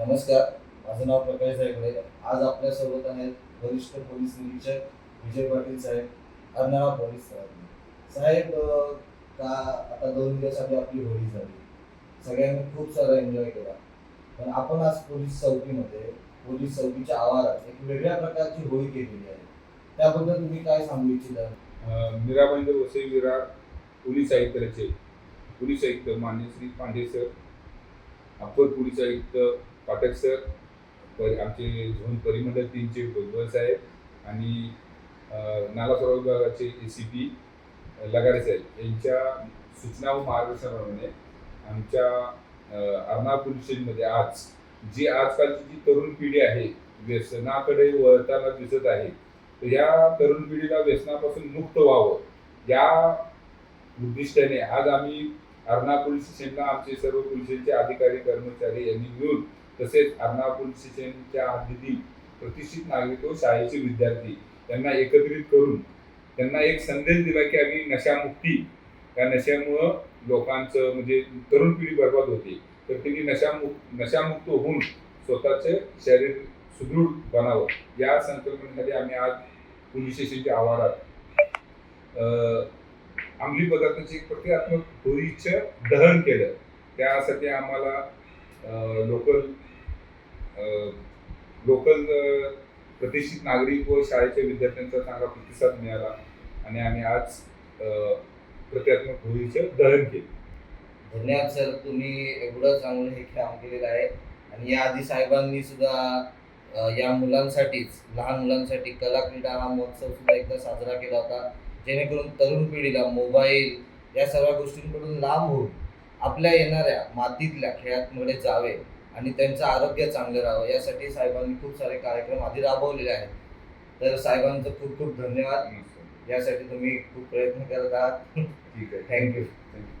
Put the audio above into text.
नमस्कार माझं नाव प्रकाश जायकडे आज आपल्यासोबत आहेत वरिष्ठ पोलीस निरीक्षक विजय पाटील साहेब अर्नाळा पोलीस साहेब. साहेब का आता दोन दिवस आधी आपली होळी झाली. सगळ्यांनी खूप सारा एन्जॉय केला. पण आपण आज पोलीस चौकीमध्ये पोलीस चौकीच्या आवारात एक वेगळ्या प्रकारची होळी केलेली आहे. त्याबद्दल तुम्ही काय सांगू इच्छिता? अ, वसई विरार पोलीस आयुक्तचे. पोलीस आयुक्त मान्य Shri Pande sir. Upper police आयुक्त पाठक सर पर आमचे झोन परिमंडल तीनचे भुजबळ साहेब आणि नाला सरोवर विभागाचे ए सी पी लगारे साहेब. यांच्या सूचना व मार्गदर्शनाप्रमाणे आमच्या अर्णा पोलीस स्टेशनमध्ये आज जी आजकालची जी तरुण पिढी आहे व्यसनाकडे वळताना दिसत आहे तर या तरुण पिढीला व्यसनापासून मुक्त व्हावं या उद्दिष्टाने आज आम्ही अर्णा पोलीस स्टेशनला आमचे सर्व पोलिसांचे अधिकारी कर्मचारी यांनी मिळून तसेच अर्णा पोलीस स्टेशनच्या हद्दीतील प्रतिष्ठित नागरिक व शाळेचे विद्यार्थी त्यांना एकत्रित करून त्यांना एक संदेश दिला की आम्ही नशामुक्ती या नशामुळं लोकांचं म्हणजे तरुण पिढी बर्बाद होते. तर त्यांनी नशामुक्त नशामुक्त होऊन स्वतःचे शरीर सुदृढ बनावं. या संकल्पनेसाठी आम्ही आज पोलीस स्टेशनच्या आवारात अंमली पदार्थाची प्रतिकात्मक होळीचं दहन केलं. त्यासाठी आम्हाला लोकल लोकल प्रतिष्ठित नागरिक व शाळेच्या विद्यार्थ्यांचा चांगला प्रतिसाद मिळाला आणि आम्ही आज अ, प्रतिकात्मक होळीचं दहन केलं. धन्यवाद सर तुम्ही एवढं चांगलं हे काम केलेलं आहे. आणि याआधी साहेबांनी सुद्धा या मुलांसाठीच लहान मुलांसाठी कला क्रीडा हा महोत्सव सुद्धा एकदा साजरा केला होता. जेणेकरून तरुण पिढीला मोबाईल या सर्व गोष्टींकडून लांब होऊन आपल्या येणाऱ्या मातीतल्या खेळांमध्ये जावे. आणि त्यांचं आरोग्य चांगलं राहावं. यासाठी साहेबांनी खूप सारे कार्यक्रम आधी राबवलेले आहेत. तर साहेबांचं खूप खूप धन्यवाद. यासाठी तुम्ही खूप प्रयत्न करत आहात. ठीक आहे. Thank you thank you